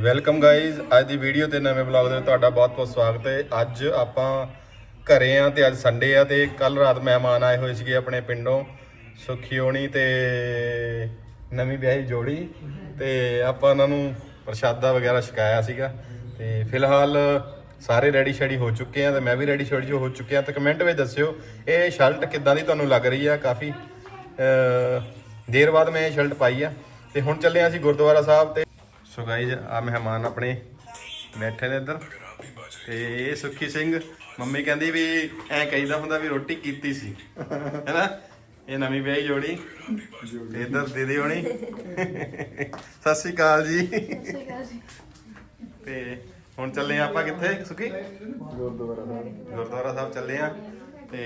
Welcome guys ਅੱਜ ਦੀ video ਤੇ ਨਵੇਂ ਵਲੌਗ ਦੇ ਤੁਹਾਡਾ ਬਹੁਤ-ਬਹੁਤ ਸਵਾਗਤ ਹੈ। ਅੱਜ ਆਪਾਂ ਘਰੇ ਆ ਤੇ ਅੱਜ ਸੰਡੇ ਆ ਤੇ ਕੱਲ ਰਾਤ ਮਹਿਮਾਨ ਆਏ ਹੋਏ ਸੀਗੇ ਆਪਣੇ ਪਿੰਡੋਂ, ਸੁਖੀਓਣੀ ਤੇ ਨਵੀਂ ਵਿਆਹੀ ਜੋੜੀ ਤੇ ਆਪਾਂ ਉਹਨਾਂ ਨੂੰ ਪ੍ਰਸ਼ਾਦਾ ਵਗੈਰਾ ਛਕਾਇਆ ਸੀਗਾ। ਤੇ ਫਿਲਹਾਲ ਸਾਰੇ ਰੈਡੀ ਸ਼ੈਡੀ ਹੋ ਚੁੱਕੇ ਆ ਤੇ ਮੈਂ ਵੀ ਰੈਡੀ ਸ਼ੈਡੀ ਹੋ ਚੁੱਕਿਆ ਤੇ ਕਮੈਂਟ ਵਿੱਚ ਦੱਸਿਓ, ਇਹ ਸ਼ਰਟ ਕਿੱਦਾਂ ਦੀ ਤੁਹਾਨੂੰ ਲੱਗ ਰਹੀ ਆ? ਕਾਫੀ ਦੇਰ ਬਾਅਦ ਮੈਂ ਇਹ ਸ਼ਰਟ ਪਾਈ ਆ। ਤੇ ਹੁਣ ਚੱਲੇ ਆ ਅਸੀਂ ਗੁਰਦੁਆਰਾ ਸਾਹਿਬ ਤੇ ਸੋ ਗਾਈਜ਼ ਆ ਮਹਿਮਾਨ ਆਪਣੇ ਬੈਠੇ ਨੇ ਇੱਧਰ। ਤੇ ਇਹ ਸੁਖੀ ਸਿੰਘ, ਮੰਮੀ ਕਹਿੰਦੀ ਵੀ ਐ ਕਹੀਦਾ ਹੁੰਦਾ ਵੀ ਰੋਟੀ ਕੀਤੀ ਸੀ। ਹੈਨਾ? ਇਹ ਨਵੀਂ ਵਿਆਹੀ ਜੋੜੀ। ਤੇ ਇੱਧਰ ਦੀਦੀ ਹੋਣੀ। ਸਤਿ ਸ਼੍ਰੀ ਅਕਾਲ ਜੀ। ਤੇ ਹੁਣ ਚੱਲੇ ਆ ਆਪਾਂ ਕਿੱਥੇ, ਸੁਖੀ? ਗੁਰਦੁਆਰਾ ਸਾਹਿਬ ਗੁਰਦੁਆਰਾ ਸਾਹਿਬ ਚੱਲੇ ਆ। ਤੇ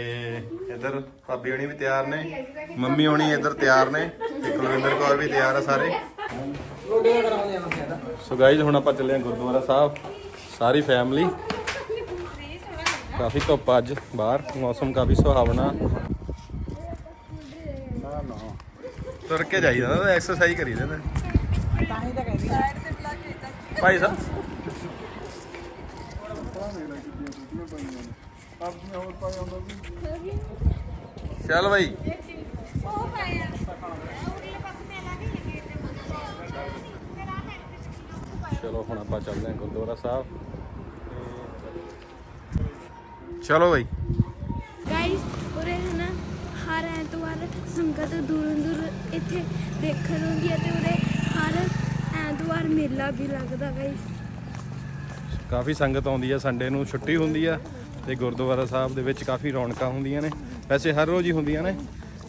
ਇੱਧਰ ਭਾਬੀ ਹੋਣੀ ਵੀ ਤਿਆਰ ਨੇ। ਮੰਮੀ ਹੋਣੀ ਇੱਧਰ ਤਿਆਰ ਨੇ। ਤੇ ਕੁਲਵਿੰਦਰ ਕੌਰ ਵੀ ਤਿਆਰ ਆ ਸਾਰੇ। ਸੋ ਗਾਈਜ਼ ਹੁਣ ਆਪਾਂ ਚੱਲੇ ਆ ਗੁਰਦੁਆਰਾ ਸਾਹਿਬ, ਸਾਰੀ ਫੈਮਿਲੀ ਕਾਫੀ ਧੁੱਪ ਅੱਜ, ਬਾਹਰ, ਮੌਸਮ ਕਾਫੀ ਸੁਹਾਵਣਾ। ਤੁਰ ਕੇ ਜਾਈਦਾ ਨਾ ਐਕਸਰਸਾਈਜ਼ ਕਰੀ ਨਾ ਭਾਈ ਸਾਹਿਬ। ਚੱਲ ਭਾਈ ਚਲੋ ਹੁਣ ਆਪਾਂ ਚੱਲਦੇ ਹਾਂ ਗੁਰਦੁਆਰਾ ਸਾਹਿਬ। ਚਲੋ ਭਾਈ ਗਾਇਸ ਉਰੇ ਹੈ ਨਾ ਹਰ ਐਤਵਾਰ ਸੰਗਤ ਦੂਰੋਂ ਦੂਰ ਇੱਥੇ ਦੇਖਣ ਆਉਂਦੀ ਹੈ ਤੇ ਉਰੇ ਹਰ ਐਤਵਾਰ ਮੇਲਾ ਵੀ ਲੱਗਦਾ ਗਾਇਸ ਕਾਫੀ ਸੰਗਤ ਆਉਂਦੀ ਆ ਸੰਡੇ ਨੂੰ ਛੁੱਟੀ ਹੁੰਦੀ ਆ ਤੇ ਗੁਰਦੁਆਰਾ ਸਾਹਿਬ ਦੇ ਵਿੱਚ ਕਾਫੀ ਰੌਣਕਾਂ ਹੁੰਦੀਆਂ ਨੇ। ਵੈਸੇ ਹਰ ਰੋਜ਼ ਹੀ ਹੁੰਦੀਆਂ ਨੇ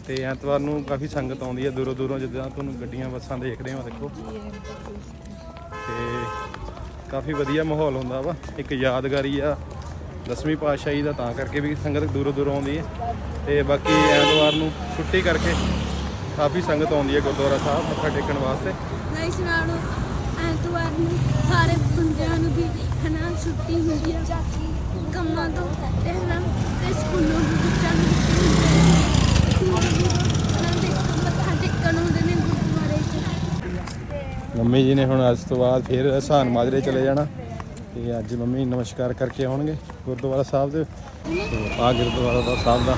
ਤੇ ਐਤਵਾਰ ਨੂੰ ਕਾਫੀ ਸੰਗਤ ਆਉਂਦੀ ਆ ਦੂਰੋਂ ਦੂਰੋਂ ਜਿੱਦਾਂ ਤੁਹਾਨੂੰ ਗੱਡੀਆਂ ਬੱਸਾਂ ਦੇਖਦੇ ਹੋ ਦੇਖੋ। ਕਾਫੀ ਵਧੀਆ ਮਾਹੌਲ ਹੁੰਦਾ ਵਾ। ਇੱਕ ਯਾਦਗਾਰੀ ਆ ਦਸਵੀਂ ਪਾਤਸ਼ਾਹੀ ਦਾ, ਤਾਂ ਕਰਕੇ ਵੀ ਸੰਗਤ ਦੂਰੋਂ ਦੂਰੋਂ ਆਉਂਦੀ ਹੈ ਤੇ ਬਾਕੀ ਐਤਵਾਰ ਨੂੰ ਛੁੱਟੀ ਕਰਕੇ ਕਾਫੀ ਸੰਗਤ ਆਉਂਦੀ ਹੈ ਗੁਰਦੁਆਰਾ ਸਾਹਿਬ, ਮੱਥਾ ਟੇਕਣ ਵਾਸਤੇ। ਗਾਇਸ ਨਾਲੋਂ ਐਤਵਾਰ ਨੂੰ ਸਾਰੇ ਬੰਦਿਆਂ ਨੂੰ ਵੀ ਹਨਾ ਛੁੱਟੀ ਹੁੰਦੀ ਹੈ ਕੰਮਾਂ ਤੋਂ ਤੇ ਹਨਾ ਤੇ ਸਕੂਲੋਂ ਵੀ ਬੱਚਿਆਂ ਨੂੰ ਛੁੱਟੀ ਹੁੰਦੀ ਹੈ ਦੂਰੋਂ ਦੂਰੋਂ ਹਨਾ ਦੇ ਮੱਥਾ ਟੇਕਣ ਆਉਂਦੇ ਨੇ ਗੁਰਦੁਆਰੇ 'ਚ ਮੰਮੀ ਜੀ ਨੇ ਹੁਣ ਅੱਜ ਤੋਂ ਬਾਅਦ ਫਿਰ ਹਸਾਨ ਮਾਜਰੇ ਚਲੇ ਜਾਣਾ ਤੇ ਅੱਜ ਮੰਮੀ ਨਮਸਕਾਰ ਕਰਕੇ ਆਉਣਗੇ ਗੁਰਦੁਆਰਾ ਸਾਹਿਬ ਦੇ। ਤੇ ਆ ਗੁਰਦੁਆਰਾ ਦਾ ਸਾਹਿਬ ਦਾ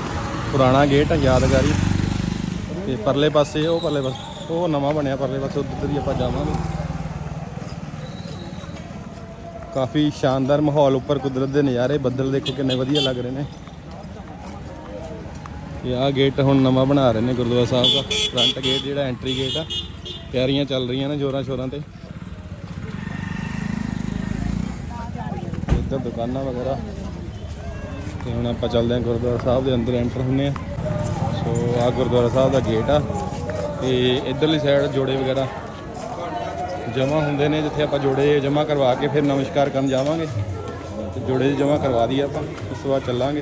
ਪੁਰਾਣਾ ਗੇਟ ਆ, ਯਾਦਗਾਰੀ। ਤੇ ਪਰਲੇ ਪਾਸੇ ਉਹ ਪਰਲੇ ਪਾਸੇ, ਉਹ ਨਵਾਂ ਬਣਿਆ ਪਰਲੇ ਪਾਸੇ, ਉੱਧਰ ਹੀ ਆਪਾਂ ਜਾਵਾਂਗੇ। ਕਾਫੀ ਸ਼ਾਨਦਾਰ ਮਾਹੌਲ ਉੱਪਰ ਕੁਦਰਤ ਦੇ ਨਜ਼ਾਰੇ, ਬੱਦਲ ਦੇਖੋ ਕਿੰਨੇ ਵਧੀਆ ਲੱਗ ਰਹੇ ਨੇ। ਤੇ ਆਹ ਗੇਟ ਹੁਣ ਨਵਾਂ ਬਣਾ ਰਹੇ ਨੇ ਗੁਰਦੁਆਰਾ ਸਾਹਿਬ ਦਾ ਫਰੰਟ ਗੇਟ ਜਿਹੜਾ ਐਂਟਰੀ ਗੇਟ ਆ। ਤਿਆਰੀਆਂ ਚੱਲ ਰਹੀਆਂ ਨੇ ਜੋਰਾਂ ਸ਼ੋਰਾਂ ਤੇ। ਇੱਧਰ ਦੁਕਾਨਾਂ ਵਗੈਰਾ। ਤੇ ਹੁਣ ਆਪਾਂ ਚੱਲਦੇ ਹਾਂ ਗੁਰਦੁਆਰਾ ਸਾਹਿਬ ਦੇ ਅੰਦਰ ਐਂਟਰ ਹੁੰਨੇ ਆ। ਸੋ ਆ ਗੁਰਦੁਆਰਾ ਸਾਹਿਬ ਦਾ ਗੇਟ ਆ। ਤੇ ਇਧਰਲੀ ਸਾਈਡ ਜੋੜੇ ਵਗੈਰਾ ਜਮਾ ਹੁੰਦੇ ਨੇ, ਜਿੱਥੇ ਆਪਾਂ ਜੋੜੇ ਜਮਾ ਕਰਵਾ ਕੇ ਫਿਰ ਨਮਸਕਾਰ ਕਰਨ ਜਾਵਾਂਗੇ। ਤੇ ਜੋੜੇ ਜਮਾ ਕਰਵਾ ਦਈਏ ਆਪਾਂ, ਉਸ ਤੋਂ ਬਾਅਦ ਚੱਲਾਂਗੇ।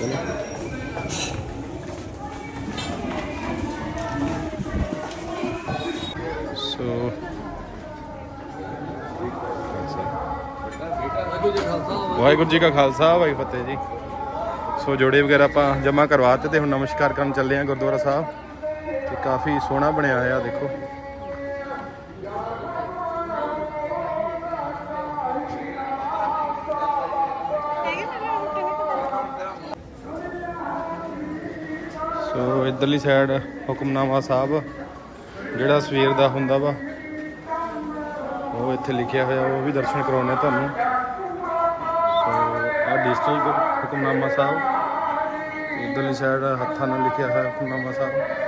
ਚਲੋ। ਵਾਹਿਗੁਰੂ ਜੀ ਕਾ ਖਾਲਸਾ, ਵਾਹਿਗੁਰੂ ਫਤਿਹ ਜੀ। ਸੋ ਜੋੜੇ ਵਗੈਰਾ ਆਪਾਂ ਜਮ੍ਹਾਂ ਕਰਵਾ ਦਿੱਤੇ ਤੇ ਹੁਣ ਨਮਸਕਾਰ ਕਰਨ ਚੱਲੇ ਆ ਗੁਰਦੁਆਰਾ ਸਾਹਿਬ। ਤੇ ਕਾਫੀ ਸੋਹਣਾ ਬਣਿਆ ਹੋਇਆ, ਦੇਖੋ। ਸੋ ਇਧਰਲੀ ਸਾਈਡ ਹੁਕਮਨਾਮਾ ਸਾਹਿਬ, ਜਿਹੜਾ ਸਵੇਰ ਦਾ ਹੁੰਦਾ ਵਾ, ਉਹ ਇੱਥੇ ਲਿਖਿਆ ਹੋਇਆ, ਉਹ ਵੀ ਦਰਸ਼ਨ ਕਰਾਉਣੇ ਤੁਹਾਨੂੰ। ਆ ਡਿਸਟ੍ਰਿਕਟ ਹੁਕਮਨਾਮਾ ਸਾਹਿਬ, ਇਧਰਲੀ ਸਾਈਡ ਹੱਥਾਂ ਨਾਲ ਲਿਖਿਆ ਹੋਇਆ ਹੁਕਮਨਾਮਾ ਸਾਹਿਬ।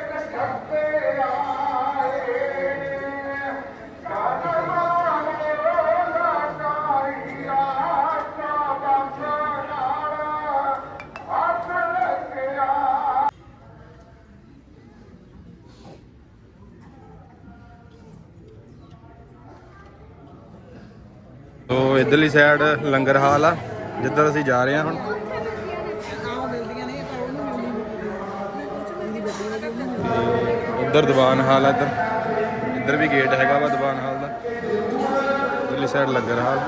ਸੋ ਇਧਰਲੀ ਸਾਈਡ ਲੰਗਰ ਹਾਲ ਆ। ਜਿੱਧਰ ਅਸੀਂ ਜਾ ਰਹੇ ਹਾਂ ਹੁਣ। ਤੇ ਉੱਧਰ ਦੀਵਾਨ ਹਾਲ ਆ ਇੱਧਰ। ਇੱਧਰ ਵੀ ਗੇਟ ਹੈਗਾ ਵਾ ਦੀਵਾਨ ਹਾਲ ਦਾ। ਇਧਰਲੀ ਸਾਈਡ ਲੰਗਰ ਹਾਲ।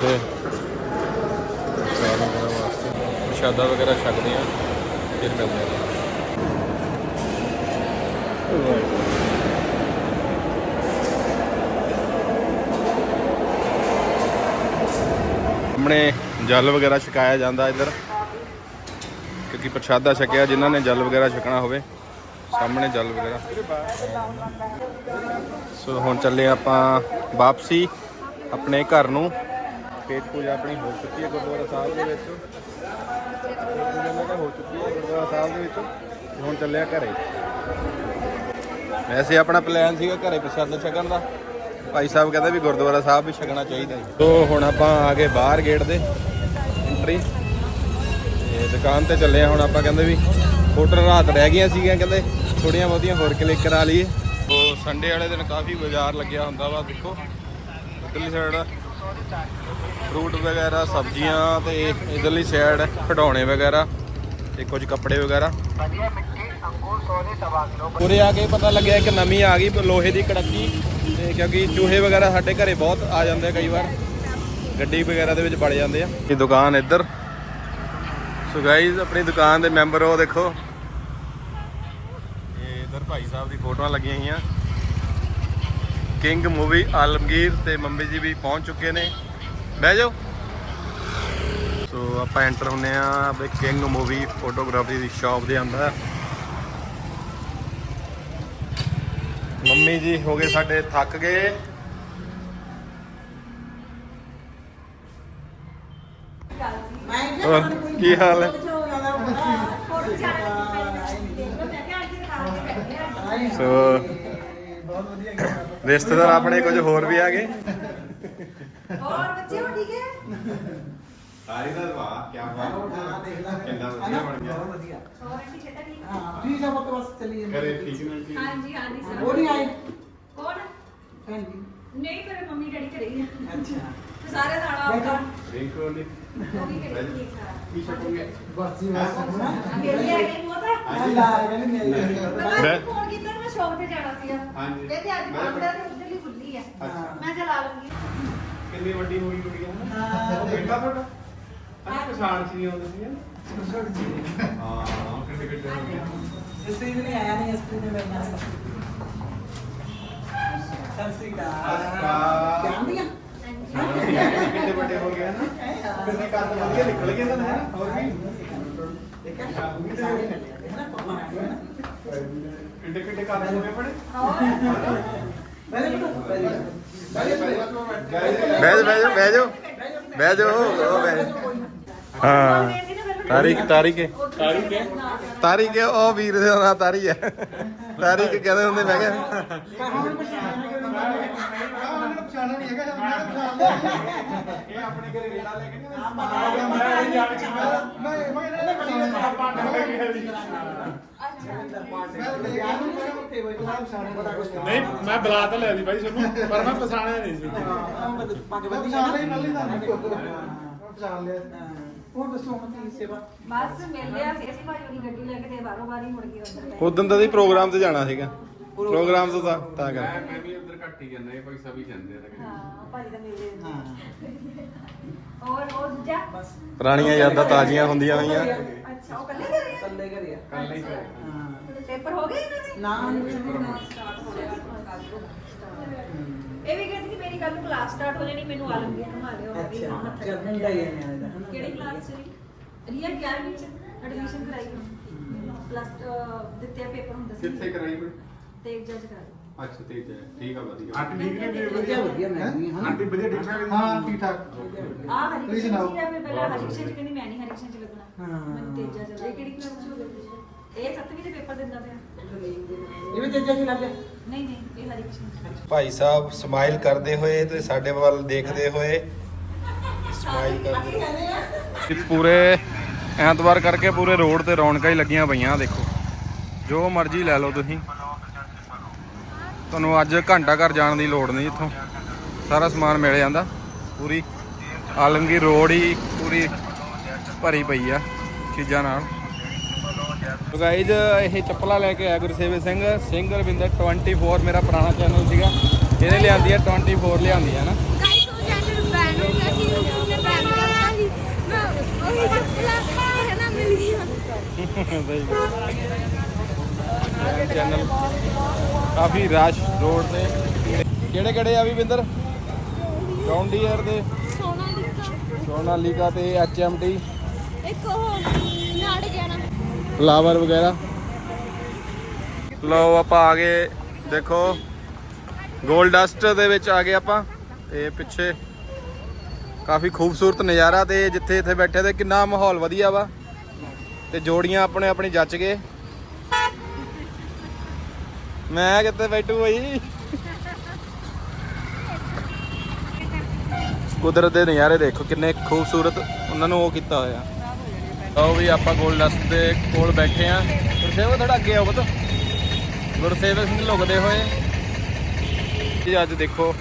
ਤੇ ਪ੍ਰਸ਼ਾਦਾ ਵਗੈਰਾ ਛਕਦੇ ਆ ਫਿਰ ਮਿਲਦੇ ਆ ਸਾਹਮਣੇ ਜਲ ਵਗੈਰਾ ਛਕਾਇਆ ਜਾਂਦਾ ਇੱਧਰ, ਕਿਉਂਕਿ ਪ੍ਰਸ਼ਾਦਾ ਛਕਿਆ ਜਿਨ੍ਹਾਂ ਨੇ ਜਲ ਵਗੈਰਾ ਛਕਣਾ ਹੋਵੇ, ਸਾਹਮਣੇ ਜਲ ਵਗੈਰਾ। ਸੋ ਹੁਣ ਚੱਲੇ ਆਪਾਂ ਵਾਪਸੀ ਆਪਣੇ ਘਰ ਨੂੰ। ਪੇਟ ਪੂਜਾ ਆਪਣੀ ਹੋ ਚੁੱਕੀ ਹੈ ਗੁਰਦੁਆਰਾ ਸਾਹਿਬ ਦੇ ਵਿੱਚ। ਪੂਜਾ ਹੋ ਚੁੱਕੀ ਹੈ ਗੁਰਦੁਆਰਾ ਸਾਹਿਬ ਦੇ ਵਿੱਚ। ਹੁਣ ਚੱਲਿਆ ਘਰੇ। ਵੈਸੇ ਆਪਣਾ ਪਲਾਨ ਸੀਗਾ ਘਰੇ ਪ੍ਰਸ਼ਾਦਾ ਛਕਣ ਦਾ। ਭਾਈ ਸਾਹਿਬ ਕਹਿੰਦਾ ਵੀ ਗੁਰਦੁਆਰਾ ਸਾਹਿਬ ਵੀ ਛਕਣਾ ਚਾਹੀਦਾ ਹੈ ਸੋ ਹੁਣ ਆਪਾਂ ਆ ਗਏ ਬਾਹਰ ਗੇਟ ਦੇ ਐਂਟਰੀ ਤੇ ਦੁਕਾਨ ਤੇ ਚੱਲੇ ਆ, ਹੁਣ ਆਪਾਂ ਕਹਿੰਦੇ ਵੀ ਹੋਟਲ ਰਾਤ ਰਹਿ ਗਈਆਂ ਸੀਗੀਆਂ ਕਹਿੰਦੇ ਥੋੜੀਆਂ ਬਹੁਤੀਆਂ ਹੋਰ ਕਲਿੱਕ ਕਰਾ ਲਈਏ। ਉਹ ਸੰਡੇ ਵਾਲੇ ਦਿਨ ਕਾਫੀ ਬਾਜ਼ਾਰ ਲੱਗਿਆ ਹੁੰਦਾ ਵਾ, ਦੇਖੋ। ਇਧਰਲੀ ਸਾਈਡ ਫਰੂਟ ਵਗੈਰਾ, ਸਬਜ਼ੀਆਂ ਤੇ ਇਧਰਲੀ ਸਾਈਡ ਖਿਡੌਣੇ ਵਗੈਰਾ ਤੇ ਕੁਝ ਕੱਪੜੇ ਵਗੈਰਾ। ਉਰੇ ਆ ਕੇ ਪਤਾ ਲੱਗਿਆ ਕਿ ਨਵੀਂ ਆ ਗਈ ਲੋਹੇ ਦੀ ਕੜਕੀ ਤੇ ਕਿਉਂਕਿ ਚੂਹੇ ਵਗੈਰਾ ਸਾਡੇ ਘਰੇ ਬਹੁਤ ਆ ਜਾਂਦੇ ਆ ਕਈ ਵਾਰ। ਗੱਡੀ ਵਗੈਰਾ ਦੇ ਵਿੱਚ ਵੜ ਜਾਂਦੇ ਆ। ਇਹ ਦੁਕਾਨ ਇੱਧਰ। ਸੋ ਗਾਈਜ਼ ਆਪਣੀ ਦੁਕਾਨ ਦੇ ਮੈਂਬਰ ਉਹ ਦੇਖੋ। ਇਹ ਇੱਧਰ ਭਾਈ ਸਾਹਿਬ ਦੀ ਫੋਟੋਆਂ ਲੱਗੀਆਂ ਹੋਈਆਂ। ਕਿੰਗ ਮੂਵੀ ਆਲਮਗੀਰ ਤੇ ਮੰਮੀ ਜੀ ਵੀ ਪਹੁੰਚ ਚੁੱਕੇ ਨੇ। ਬਹਿ ਜਾਓ। ਸੋ ਆਪਾਂ ਐਂਟਰ ਹੁੰਨੇ ਆ ਆਪਣੇ ਕਿੰਗ ਮੂਵੀ ਫੋਟੋਗ੍ਰਾਫੀ ਦੀ ਸ਼ਾਪ ਦੇ ਅੰਦਰ। ਮੰਮੀ ਜੀ ਹੋ ਗਏ ਸਾਡੇ, ਥੱਕ ਗਏ। ਕੀ ਹਾਲ ਹੈ? ਸੋ, ਰਿਸ਼ਤੇਦਾਰ ਆਪਣੇ ਕੁਝ ਹੋਰ ਵੀ ਆ ਗਏ? ਹੋਰ ਬੱਚੇ ਹੋ ਠੀਕ ਹੈ? ਸਾਰੇ ਦਾ ਵਾਹ ਕੀ ਬਾਤ ਹਾਂ। ਦੇਖ ਲੈ। ਕਿੰਨਾ ਵਧੀਆ ਬਣ ਗਿਆ। ਬਹੁਤ ਵਧੀਆ। ਹੋਰ ਆਂਟੀ ਬੇਟਾ ਠੀਕ ਹਾਂ ਠੀਕ ਆ ਪੁੱਤ ਬਸ ਚੱਲੀ ਜਾਂਦੇ। ਘਰੇ ਠੀਕ ਨੇ ਠੀਕ ਹਾਂਜੀ ਹਾਂਜੀ ਸਰ। ਉਹ ਨਹੀਂ ਆਏ? ਕੌਣ? ਭੈਣ ਜੀ। ਨਹੀਂ ਮੇਰੇ ਮੰਮੀ ਡੈਡੀ ਘਰੇ ਹੀ ਆ। ਅੱਛਾ। ਤੇ ਸਾਰੇ ਨਾਲ ਆਉਂਦਾ ਦੇਖੋ ਨਹੀਂ ਕੀ ਸ਼ਕੋਗੇ ਬਸ ਜੀ ਬਸ। ਹੁਣ ਮੇਰੀ ਆ ਗਈ ਮੋਤਾ ਅੱਲਾ ਕਹਿੰਦੇ ਮੇਰੀ ਮੈਂ ਫੋਨ ਕੀਤਾ ਮੈਂ ਸ਼ੌਪ ਤੇ ਜਾਣਾ ਸੀਗਾ। ਹਾਂਜੀ। ਕਹਿੰਦੇ ਅੱਜ ਮਾਮਲਾ ਤੇ ਉਧਰਲੀ ਖੁੱਲੀ ਆ। ਮੈਂ ਚਲਾ ਲੂੰਗੀ ਕਿੰਨੀ ਵੱਡੀ ਹੋਈ ਕੁੜੀ ਆ? ਬੇਟਾ ਤੁਹਾਡਾ? അതൊക്കെ സാധിച്ചിരിക്കും किड्डे किड्डे का होने पड़े बैजो बैजो बैजो बैजो बैजो बैजो ਹਾਂ। ਤਾਰੀਕ ਤਾਰੀਕ ਹੈ। ਤਾਰੀਕ ਹੈ ਉਹ ਵੀਰ ਦਾ ਤਾਰੀ ਹੈ। ਤਾਰੀਕ ਕਹਿੰਦੇ ਹੁੰਦੇ ਮੈਂ ਕਿਹਾ। ਨਹੀਂ ਬੁਲਾ ਤਾਂ ਲਿਆ ਸੀ ਪਰ ਮੈਂ ਹੋਰ ਦੱਸੋ ਮਤੀ ਸੇਵਾ। ਬਸ ਮਿਲ ਲਿਆ ਸੀ ਅਸੀਂ ਗੱਡੀ ਲੈ ਕੇ ਤੇ ਬਾਰੋ ਬਾਰੀ ਮੁੜ ਗਈ ਅੰਦਰ ਬੈ ਉਦੋਂ ਦਾ ਪ੍ਰੋਗਰਾਮ ਤੇ ਜਾਣਾ ਸੀਗਾ। ਪ੍ਰੋਗਰਾਮ ਤੋਂ ਤਾਂ ਤਾਂ ਕਰ ਮੈਂ ਵੀ ਉਧਰ ਘੱਟ ਹੀ ਜਾਂਦਾ ਇਹ ਪੈਸਾ ਵੀ ਜਾਂਦੇ ਆ। ਹਾਂ ਭਾਈ ਦਾ ਮਿਲ ਲਿਆ ਹਾਂ। ਔਰ ਉਹ ਦੂਜਾ? ਬਸ। ਪੁਰਾਣੀਆਂ ਯਾਦਾਂ ਤਾਜ਼ੀਆਂ ਹੁੰਦੀਆਂ ਹੋਈਆਂ ਅੱਛਾ ਉਹ ਕੱਲੇ ਕਰ ਰਹੇ ਆ? ਕੱਲੇ ਕਰਿਆ ਕੱਲ ਹੀ ਕਰੇ ਹਾਂ। ਪੇਪਰ ਹੋ ਗਏ ਇਹਨਾਂ ਦੇ? ਨਾ ਸਟਾਰਟ ਹੋ ਗਿਆ ਇਹ ਵੀ ਕਹਿੰਦੀ ਸੀ ਮੇਰੀ ਕੱਲ ਨੂੰ ਕਲਾਸ ਸਟਾਰਟ ਹੋ ਜਾਣੀ ਮੈਨੂੰ ਆਲਮਗੀਰ ਘੁਮਾ ਲਿਓ ਅੱਛਾ ਚੱਲ ਹੁੰਦਾ ਹੀ ਹੈ ਨਿਆਣੇ ਦਾ ਹਨਾ? ਕਿਹੜੀ ਕਲਾਸ ਚ ਰੀਆ 11ਵੀਂ ਚ ਐਡਮਿਸ਼ਨ ਕਰਾਈ ਪਲੱਸ ਦਿੱਤੇ ਪੇਪਰ ਹੁੰਦਾ ਸੀ। ਕਿੱਥੇ ਕਰਾਈ ਕੋਈ ਤੇ ਇੱਕ ਜੱਜ ਕਰਾਈ ਅੱਛਾ ਤੇ ਠੀਕ ਆ ਵਧੀਆ। ਆਂਟੀ ਠੀਕ ਨੇ ਵਧੀਆ ਵਧੀਆ ਮੈਂ ਵੀ ਹਾਂ ਆਂਟੀ ਵਧੀਆ ਠੀਕ ਠਾਕ ਹਾਂ ਠੀਕ ਠਾਕ। ਆ ਹਰੀ ਤੁਸੀਂ ਸੁਣਾਓ। ਜੀ ਆ ਮੈਂ ਪਹਿਲਾਂ ਹਰੀ ਕ੍ਰਿਸ਼ਨ ਜੀ ਕਹਿੰਦੀ ਮੈਂ ਨਹੀਂ ਹਰੀ ਕ੍ਰਿਸ਼ਨ ਚ ਲੱਗਣਾ। ਹਾਂ। ਮੈਨੂੰ ਤੇਜਾ ਚੱਲ ਇਹ ਕਿਹੜੀ ਕਲਾਸ ਚ ਹੋ ਗਈ ਇਹ ਸੱਤਵੀਂ ਦੇ ਪੇਪਰ ਦਿੰਦਾ ਪਿਆ। ਇਹ ਵੀ ਤੇਜਾ ਜੀ ਲੱਗ ਗਿਆ। ਨਹੀਂ ਨਹੀਂ ਇਹ ਹਰੀ ਕ੍ਰਿਸ਼ਨ ਚ ਭਾਈ ਸਾਹਿਬ ਸਮਾਈਲ ਕਰਦੇ ਹੋਏ ਤੇ ਸਾਡੇ ਵੱਲ ਦੇਖਦੇ ਹੋਏ ਸਮਾਈਲ ਕਰਦੇ ਪੂਰੇ ਐਤਵਾਰ ਕਰਕੇ ਪੂਰੇ ਰੋਡ ਤੇ ਰੌਣਕਾਂ ਹੀ ਲੱਗੀਆਂ ਪਈਆਂ ਦੇਖੋ। ਜੋ ਮਰਜ਼ੀ ਲੈ ਲਓ ਤੁਸੀਂ। ਤੁਹਾਨੂੰ ਅੱਜ ਘੰਟਾ ਘਰ ਜਾਣ ਦੀ ਲੋੜ ਨਹੀਂ ਇੱਥੋਂ। ਸਾਰਾ ਸਮਾਨ ਮਿਲ ਜਾਂਦਾ। ਪੂਰੀ ਆਲਮਗੀਰ ਰੋਡ ਹੀ ਪੂਰੀ ਭਰੀ ਪਈ ਆ ਚੀਜ਼ਾਂ ਨਾਲ। ਸੋ ਗਾਇਜ਼ ਇਹ ਚੱਪਲਾਂ ਲੈ ਕੇ ਆਇਆ ਗੁਰਸੇਵਕ ਸਿੰਘ। ਸਿੰਘ ਰਵਿੰਦਰ 24 ਮੇਰਾ ਪੁਰਾਣਾ ਚੈਨਲ ਸੀਗਾ। ਇਹਨੇ ਲਿਆਂਦੀ ਹੈ 24 ਲਿਆਂਦੀ ਹੈ ਨਾ ਗਾਇਜ਼ ਚੈਨਲ ਕਾਫੀ ਰਸ਼ ਰੋਡ ਤੇ। ਕਿਹੜੇ ਕਿਹੜੇ ਆ ਵੀ ਬਿੰਦਰ ਜੌਨ ਦੇ। ਸੋਨਾਲੀਕਾ। ਸੋਨਾਲੀਕਾ ਤੇ ਐਚਐਮਟੀ ਇੱਕ ਉਹ ਨਾੜ ਜਾਣਾ ਫਲਾਵਰ ਵਗੈਰਾ? ਲਓ ਆਪਾਂ ਆ ਗਏ, ਦੇਖੋ ਗੋਲਡਸਟ ਦੇ ਵਿੱਚ ਆ ਗਏ ਆਪਾਂ। ਤੇ ਪਿੱਛੇ ਕਾਫੀ ਖੂਬਸੂਰਤ ਨਜ਼ਾਰਾ ਤੇ ਜਿੱਥੇ ਇੱਥੇ ਬੈਠੇ ਤੇ ਕਿੰਨਾ ਮਾਹੌਲ ਵਧੀਆ ਵਾ। ਤੇ ਜੋੜੀਆਂ ਆਪਣੇ ਆਪਣੀ ਜੱਚ ਗਏ। ਮੈਂ ਕਿੱਥੇ ਬੈਠੂ ਬਈ? ਕੁਦਰਤ ਦੇ ਨਜ਼ਾਰੇ ਦੇਖੋ ਕਿੰਨੇ ਖੂਬਸੂਰਤ, ਉਹਨਾਂ ਨੂੰ ਉਹ ਕੀਤਾ ਹੋਇਆ। ਲਓ ਵੀ ਆਪਾਂ ਗੋਲਡਸਟ ਦੇ ਕੋਲ ਬੈਠੇ ਆ। ਗੁਰਸੇਵਕ ਥੋੜਾ ਅੱਗੇ ਆਓ ਬਤ ਗੁਰਸੇਵਕ ਸਿੰਘ ਲੁਕਦੇ ਹੋਏ। ਜੀ ਅੱਜ ਦੇਖੋ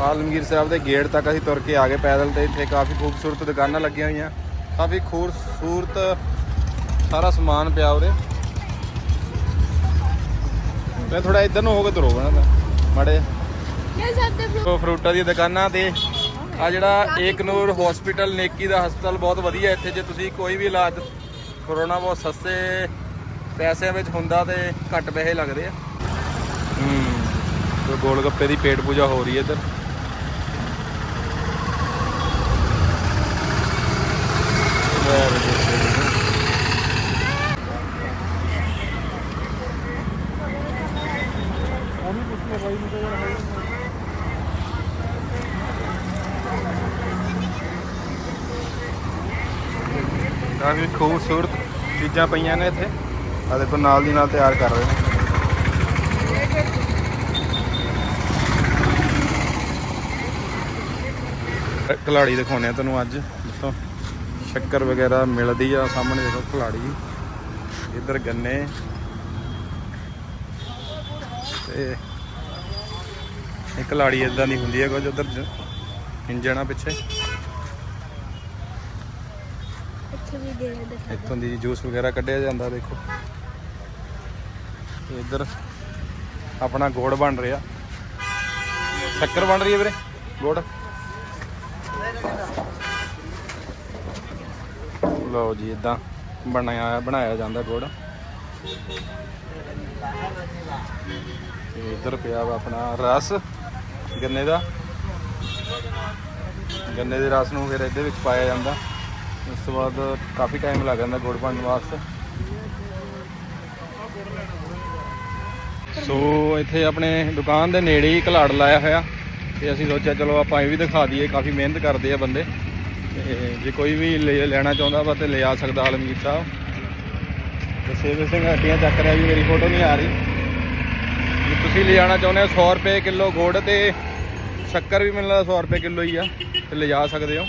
ਆਲਮਗੀਰ ਸਾਹਿਬ ਦੇ ਗੇਟ ਤੱਕ ਅਸੀਂ ਤੁਰ ਕੇ ਆ ਗਏ ਪੈਦਲ ਤੇ। ਇੱਥੇ ਕਾਫੀ ਖੂਬਸੂਰਤ ਦੁਕਾਨਾਂ ਲੱਗੀਆਂ ਹੋਈਆਂ। ਕਾਫੀ ਖੂਬਸੂਰਤ ਸਾਰਾ ਸਮਾਨ ਪਿਆ ਉਰੇ। ਮੈਂ ਥੋੜਾ ਇੱਧਰ ਨੂੰ ਹੋ ਕੇ ਤੁਰੋ ਬਣਾ ਮਾੜੇ ਇਹ ਉਹ ਫਰੂਟਾਂ ਦੀਆਂ ਦੁਕਾਨਾਂ ਤੇ ਆ ਜਿਹੜਾ ਏਕ ਨੂਰ ਹਸਪੀਟਲ ਨੇਕੀ ਦਾ ਹਸਪਤਾਲ ਬਹੁਤ ਵਧੀਆ ਇੱਥੇ, ਜੇ ਤੁਸੀਂ ਕੋਈ ਵੀ ਇਲਾਜ ਕਰੋਨਾ ਬਹੁਤ ਸਸਤੇ ਪੈਸਿਆਂ ਵਿੱਚ ਹੁੰਦਾ ਤੇ ਘੱਟ ਪੈਸੇ ਲੱਗਦੇ ਆ। ਹੂੰ। ਤੇ ਗੋਲ ਗੱਪੇ ਦੀ ਪੇਟ ਪੂਜਾ ਹੋ ਰਹੀ ਹੈ ਇੱਧਰ। ਕਾਫੀ ਖੂਬਸੂਰਤ ਚੀਜ਼ਾਂ ਪਈਆਂ ਨੇ ਇੱਥੇ। ਆ ਦੇਖੋ, ਨਾਲ ਦੀ ਨਾਲ ਤਿਆਰ ਕਰ ਰਹੇ ਨੇ। ਖਿਲਾੜੀ ਦਿਖਾਉਣੇ ਆ ਤੁਹਾਨੂੰ ਅੱਜ, ਜਿੱਥੋਂ ਸ਼ੱਕਰ ਵਗੈਰਾ ਮਿਲਦੀ ਆ, ਸਾਹਮਣੇ ਦੇਖੋ ਖਿਲਾੜੀ ਇੱਧਰ ਗੰਨੇ। ਤੇ ਇਹ ਖਿਲਾੜੀ ਇਦਾਂ ਦੀ ਹੁੰਦੀ ਹੈ ਕੁਝ ਉਧਰ ਇੰਜਣਾ ਪਿੱਛੇ। ਇੱਥੇ ਵੀ ਦੇ ਦੇ ਇੱਥੋਂ ਦੀ ਜੂਸ ਵਗੈਰਾ ਕੱਢਿਆ ਜਾਂਦਾ, ਦੇਖੋ। ਇੱਧਰ ਆਪਣਾ ਗੋੜ ਬਣ ਰਿਹਾ। ਸ਼ੱਕਰ ਬਣ ਰਹੀ ਹੈ ਵੀਰੇ, ਗੋੜ। ਲਓ ਜੀ, ਇਦਾਂ ਬਣਾਇਆ ਬਣਾਇਆ ਜਾਂਦਾ ਗੋੜ। ਤੇ ਇੱਧਰ ਪਿਆ ਵਾ ਆਪਣਾ ਰਸ, ਗੰਨੇ ਦਾ। ਗੰਨੇ ਦੇ ਰਸ ਨੂੰ ਫਿਰ ਇਹਦੇ ਵਿੱਚ ਪਾਇਆ ਜਾਂਦਾ। ਉਸ ਤੋਂ ਬਾਅਦ ਕਾਫੀ ਟਾਈਮ ਲੱਗ ਜਾਂਦਾ ਗੁੜ ਬਣਨ ਵਾਸਤੇ। ਸੋ ਇੱਥੇ ਆਪਣੇ ਦੁਕਾਨ ਦੇ ਨੇੜੇ ਹੀ ਘਲਾੜ ਲਾਇਆ ਹੋਇਆ। ਤੇ ਅਸੀਂ ਸੋਚਿਆ, ਚਲੋ ਆਪਾਂ ਇਹ ਵੀ ਦਿਖਾ ਦਈਏ, ਕਾਫੀ ਮਿਹਨਤ ਕਰਦੇ ਆ ਬੰਦੇ। ਤੇ ਜੇ ਕੋਈ ਵੀ ਲੈ- ਲੈਣਾ ਚਾਹੁੰਦਾ ਵਾ ਤੇ ਲਿਆ ਸਕਦਾ ਆਲਮਗੀਰ ਸਾਹਿਬ। ਤੇ ਸੇਵ ਸਿੰਘ ਹੱਟੀਆਂ ਚੱਕ ਰਿਹਾ ਜੀ, ਮੇਰੀ ਫੋਟੋ ਨਹੀਂ ਆ ਰਹੀ। ਜੇ ਤੁਸੀਂ ਲਿਜਾਣਾ ਚਾਹੁੰਦੇ ਹੋ 100 ਰੁਪਏ ਕਿਲੋ ਗੁੜ ਤੇ ਸ਼ੱਕਰ ਵੀ ਮੈਨੂੰ ਲੱਗਦਾ 100 ਰੁਪਏ ਕਿਲੋ ਹੀ ਆ। ਤੇ ਲਿਜਾ ਸਕਦੇ ਹੋ।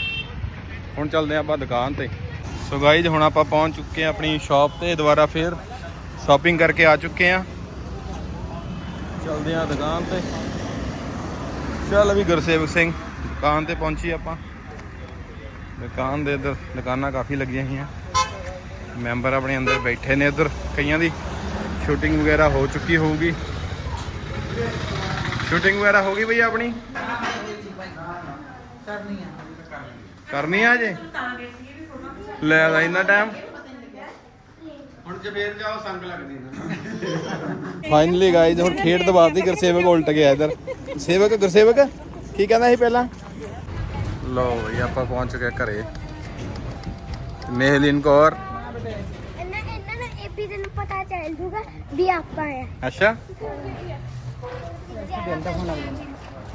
ਹੁਣ ਚੱਲਦੇ ਹਾਂ ਆਪਾਂ ਦੁਕਾਨ ਤੇ। ਸੋ ਗਾਈਜ਼ ਹੁਣ ਆਪਾਂ ਪਹੁੰਚ ਚੁੱਕੇ ਹਾਂ ਆਪਣੀ ਸ਼ਾਪ ਤੇ, ਦੁਬਾਰਾ ਫੇਰ ਸ਼ਾਪਿੰਗ ਕਰਕੇ ਆ ਚੁੱਕੇ ਹਾਂ। ਚੱਲਦੇ ਹਾਂ ਦੁਕਾਨ ਤੇ। ਚੱਲ ਵੀ ਗੁਰਸੇਵਕ ਸਿੰਘ, ਦੁਕਾਨ ਤੇ ਪਹੁੰਚੀ ਆਪਾਂ। ਦੁਕਾਨ ਦੇ ਇੱਧਰ ਦੁਕਾਨਾਂ ਕਾਫੀ ਲੱਗੀਆਂ ਹੋਈਆਂ। ਮੈਂਬਰ ਆਪਣੇ ਅੰਦਰ ਬੈਠੇ ਨੇ ਇੱਧਰ, ਕਈਆਂ ਦੀ ਸ਼ੂਟਿੰਗ ਵਗੈਰਾ ਹੋ ਚੁੱਕੀ ਹੋਊਗੀ। ਸ਼ੂਟਿੰਗ ਵਗੈਰਾ ਹੋ ਗਈ ਬਈ ਆਪਣੀ? ਕਰਨੀ ਆ। ਕਰਨੀ ਆ ਜੇ? ਲੈ ਦਾ ਇੰਨਾ ਟਾਈਮ ਹੁਣ ਜੇ ਫੇਰ ਜਾਓ ਸੰਗ ਲੱਗਦੀ ਨਾ ਫਾਈਨਲੀ ਗਾਈਜ਼ ਹੁਣ ਖੇਡ ਦਬਾਤੀ ਗੁਰਸੇਵਕ ਉਲਟ ਗਿਆ ਇੱਧਰ। ਸੇਵਕ ਗੁਰਸੇਵਕ ਕੀ ਕਹਿੰਦਾ ਸੀ ਪਹਿਲਾਂ? ਲਓ ਬਈ ਆਪਾਂ ਪਹੁੰਚ ਗਏ ਘਰੇ। ਮੇਹਲਿਨ ਕੌਰ। ਇਹਨਾਂ ਇਹਨਾਂ ਨੂੰ ਏਪੀ ਨੂੰ ਪਤਾ ਚੱਲ ਜੂਗਾ ਵੀ ਆਪਾਂ ਆ। ਅੱਛਾ।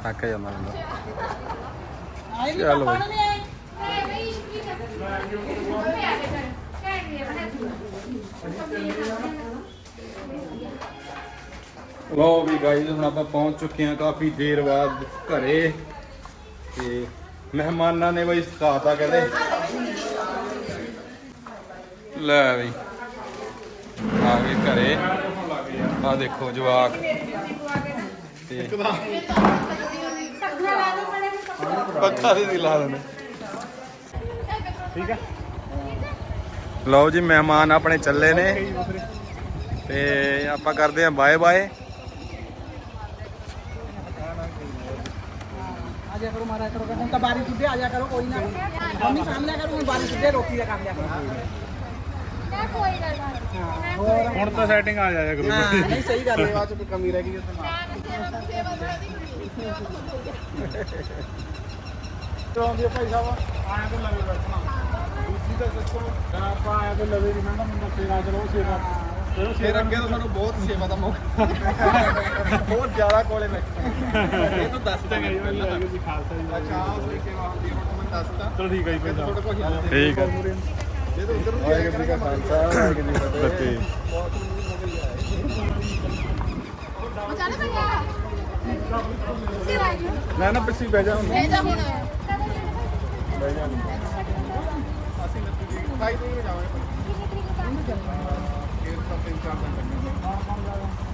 ਥੱਕ ਜਾਂਦਾ ਬੰਦਾ ਚੱਲ ਬਈ। ਲਓ ਵੀ ਗਾਈਜ਼ ਹੁਣ ਆਪਾਂ ਪਹੁੰਚ ਚੁੱਕੇ ਹਾਂ ਕਾਫੀ ਦੇਰ ਬਾਅਦ ਘਰੇ ਤੇ ਮਹਿਮਾਨਾਂ ਨੇ ਬਈ ਸਿਖਾਤਾ ਕਹਿੰਦੇ। ਲੈ ਬਈ ਆ ਗਏ ਘਰੇ। ਆ ਦੇਖੋ ਜਵਾਕ। ਤੇ ਪੱਖਾ ਵੀ ਲਾ ਦਿੰਦੇ। ਠੀਕ ਹੈ ਲਓ ਜੀ ਮਹਿਮਾਨ ਆਪਣੇ ਚੱਲੇ ਨੇ। ਤੇ ਆਪਾਂ ਕਰਦੇ ਆਂ ਬਾਏ ਬਾਏ। ਆ ਜਾ ਕਰੋ ਮਾਰਾ ਕਰੋ ਹੁਣ ਤਾਂ ਬਾਰੀ ਸਿੱਧੇ ਆ ਜਾ ਕਰੋ ਕੋਈ ਨਾ। ਮੰਮੀ ਸਾਹਮਣੇ ਕਰੋ ਹੁਣ ਬਾਰੀ ਸਿੱਧੇ ਰੋਟੀ ਦਾ ਕਰ ਲਿਆ ਕਰੋ ਹੁਣ ਤਾਂ ਸੈਟਿੰਗ ਆ ਜਾਇਆ ਕਰੂ। ਹਾਂ ਨਹੀਂ ਸਹੀ ਗੱਲ ਹੈ। ਬਾਅਦ ਚ ਕੋਈ ਕਮੀ ਰਹਿ ਗਈ ਉੱਥੇ। ਆਉਂਦੀ ਭਾਈ ਸਾਹਿਬ? ਆਇਆ ਤਾਂ ਲਵੇ ਬੈਠਣਾ ਦੂਜੀ ਤਾਂ ਸੱਚੋ ਆਪਾਂ ਆਇਆ ਤਾਂ ਲਵੇ ਨਹੀਂ ਮੈਂ ਮੁੰਡਾ ਫੇਰ ਆ ਚਲੋ ਸੇਵਾ ਚਲੋ ਫਿਰ ਅੱਗੇ ਤਾਂ ਸਾਨੂੰ ਬਹੁਤ ਸੇਵਾ ਦਾ ਮੌਕਾ ਬਹੁਤ ਜ਼ਿਆਦਾ ਕੋਲੇ ਬੈਠੇ ਇਹ ਤਾਂ ਦੱਸ ਤੇ ਗਈ ਵਾਲੀ ਆ ਗਈ ਖਾਲਸਾ ਜੀ ਅੱਛਾ ਉਸ ਦੀ ਸੇਵਾ ਹੁੰਦੀ ਹੈ ਹੁਣ ਤੁਹਾਨੂੰ ਦੱਸਤਾ ਚਲੋ ਠੀਕ ਹੈ ਜੀ ਫਿਰ ਤੁਹਾਡੇ ਕੋਲ ਹਿੱਲ ਠੀਕ ਹੈ ਜੇ ਤਾਂ ਉਧਰ ਨੂੰ ਜਾਇਆ ਕਰਾਂਗੇ ਖਾਲਸਾ ਵਾਹਿਗੁਰੂ ਜੀ ਕੀ ਫਤਿਹ। ਬਹੁਤ ਮਗਰ ਆਏ ਨਾ ਨਾ ਪਿੱਛੇ ਬਹਿ ਜਾ ਅਸੀਂ ਖਾਈ ਨਹੀਂ ਜਾਵਾਂਗੇ ਫਿਰ ਤਾਂ ਤਿੰਨ ਚਾਰ ਦਿਨ ਲੱਗਣਗੇ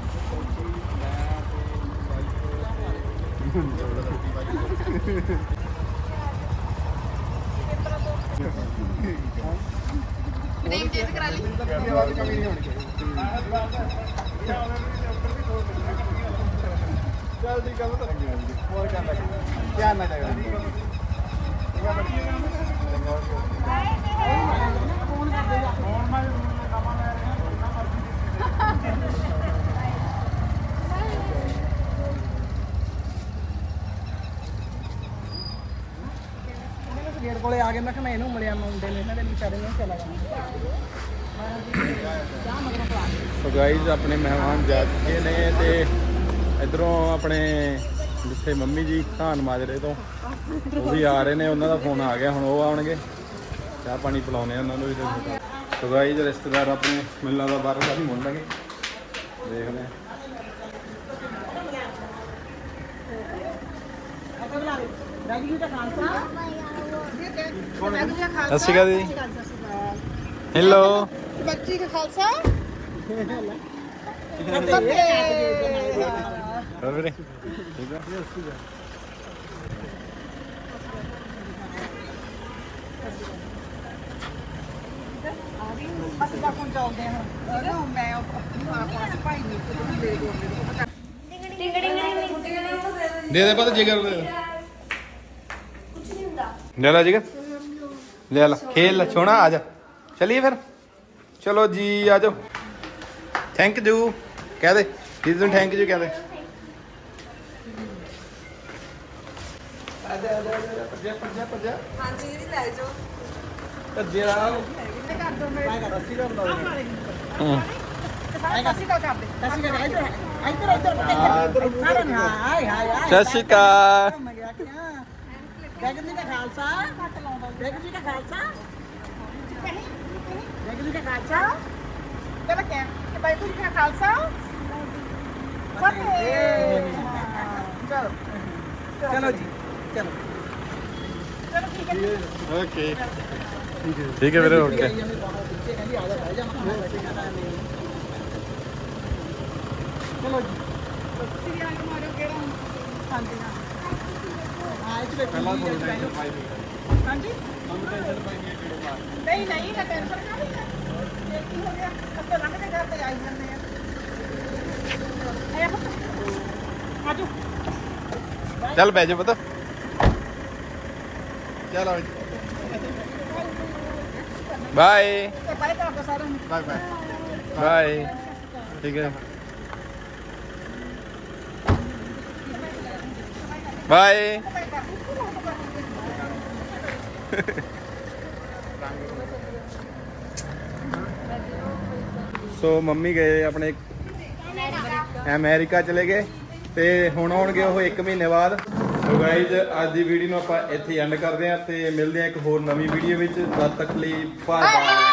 ਜਲਦੀ ਗੱਲ ਤਾਂ ਹੋਰ ਕਰ ਲੈ ਧਿਆਨ ਨਾਲ ਜਾਏਗਾ ਗੇਟ ਕੋਲੇ ਆ ਗਏ ਮੈਂ ਕਿਹਾ ਮੈਂ ਇਹਨੂੰ ਮਿਲਿਆ ਮੁੰਡੇ ਨੇ, ਇਹਨਾਂ ਦੇ ਵਿਚਾਰੇ ਨੇ ਚਲਾ ਜਾਣਾ। ਸੋ ਗਾਈਜ਼ ਆਪਣੇ ਮਹਿਮਾਨ ਜਾ ਚੁੱਕੇ ਨੇ ਤੇ ਇਧਰੋਂ ਆਪਣੇ ਜਿੱਥੇ ਮੰਮੀ ਜੀ ਖਾਨ ਮਾਜਰੇ ਤੋਂ, ਉਹ ਵੀ ਆ ਰਹੇ ਨੇ, ਉਹਨਾਂ ਦਾ ਫੋਨ ਆ ਗਿਆ, ਹੁਣ ਉਹ ਆਉਣਗੇ। ਚਾਹ ਪਾਣੀ ਪਿਲਾਉਣੇ ਆ ਉਹਨਾਂ ਨੂੰ ਵੀ ਤੇ ਸੋ ਗਾਈਜ਼ ਰਿਸ਼ਤੇਦਾਰ ਆਪਣੇ ਮਿਲਣਾ ਦਾ ਬਾਹਰ ਕਾਫੀ ਮੁੰਡਣਗੇ ਦੇਖਦੇ ਆ। ਰਾਜੀ ਜੀ ਦਾ ਖਾਲਸਾ ਸਤਿ ਸ਼੍ਰੀ ਅਕਾਲ ਜੀ। ਹੈਲੋ ਬੱਚੀ ਦਾ ਖਾਲਸਾ। ਹੋਰ ਵੀਰੇ? ਠੀਕ ਆ ਅਸੀਂ ਤਾਂ ਫੋਨ ਚੱਲਦੇ ਹਾਂ। ਇਹਨੂੰ ਮੈਂ ਆਪਣੀ ਆਪਣਾ ਭਾਈ ਨੂੰ ਦੇ ਦੋ ਦੇ ਦੇ ਪਤਾ ਜਿਗਰ ਦੇ ਲੈ ਲੈ ਜਿਗਰ ਲੈ ਲੈ ਖੇਲ ਲੈ ਛੋਣਾ ਆ ਜਾ। ਚਲਿਏ ਫਿਰ। ਚਲੋ ਜੀ ਆ ਜਾਓ। ਥੈਂਕ ਯੂ ਕਹਿ ਦੇ। ਦੀਦੀ ਨੂੰ ਥੈਂਕ ਯੂ ਕਹਿ ਦੇ। ਹੂੰ ਆਏ ਕਾਸੀ ਕਾ ਕਰਦੇ ਕਾਸੀ ਕਾ ਇੱਧਰ ਇੱਧਰ ਇੱਧਰ ਸਾਰਾ ਨਾ ਹਾਏ ਹਾਏ ਹਾਏ ਸਤਿ ਸ਼੍ਰੀ ਅਕਾਲ। ਮੈਂ ਜੀ ਦਾ ਖਾਲਸਾ ਵਾਹਿਗੁਰੂ ਜੀ ਦਾ ਖਾਲਸਾ ਵਾਹਿਗੁਰੂ ਜੀ ਦਾ ਖਾਲਸਾ ਤੇਰਾ ਕਿਆ ਕਿ ਵਾਹਿਗੁਰੂ ਜੀ ਦਾ ਖਾਲਸਾ ਫਤਿਹ ਚਲੋ ਚਲੋ ਜੀ ਚਲੋ ਓਕੇ ਠੀਕ ਹੈ ਵੀਰੇ ਓਕੇ ਚਲੋ ਜੀ। ਤੁਸੀਂ ਆ ਕੇ ਮਾਰਿਓ ਕਿਹੜਾ ਹਾਂਜੀ ਹਾਂ। ਹਾਂ ਇਹ ਚ ਬੈਠੋ ਪਹਿਲਾਂ ਬੋਲ ਰਹੇ ਹਾਂਜੀ ਨਹੀਂ ਨਹੀਂ ਨਾ ਟੈਨਸ਼ਨ ਕਰ ਇਹ ਕੀ ਹੋ ਗਿਆ ਅੱਗੇ ਲੰਘ ਕੇ ਘਰ ਤੇ ਆਈ ਜਾਂਦੇ ਆ। ਇਹ ਪੁੱਤ। ਆਜੋ। ਚੱਲ ਬਹਿ ਜਾ ਪਤਾ। ਚਲੋ ਬਾਏ ਤੇ ਬਾਈ ਕਰ ਦੋ ਸਾਰਿਆਂ ਨੂੰ ਬਾਏ ਬਾਏ ਬਾਏ ਠੀਕ ਹੈ। ਬਾਏ ਸੋ ਮੰਮੀ ਗਏ ਆਪਣੇ ਅਮਰੀਕਾ। ਚਲੇ ਗਏ ਤੇ ਹੁਣ ਆਉਣਗੇ ਉਹ 1 ਮਹੀਨੇ ਬਾਅਦ। ਸੋ ਗਾਈਜ਼ ਅੱਜ ਦੀ ਵੀਡੀਓ ਨੂੰ ਆਪਾਂ ਇੱਥੇ ਐਂਡ ਕਰਦੇ ਹਾਂ ਤੇ ਮਿਲਦੇ ਹਾਂ ਇੱਕ ਹੋਰ ਨਵੀਂ ਵੀਡੀਓ ਵਿੱਚ। ਤਦ ਤੱਕ ਲਈ ਬਾਏ ਬਾਏ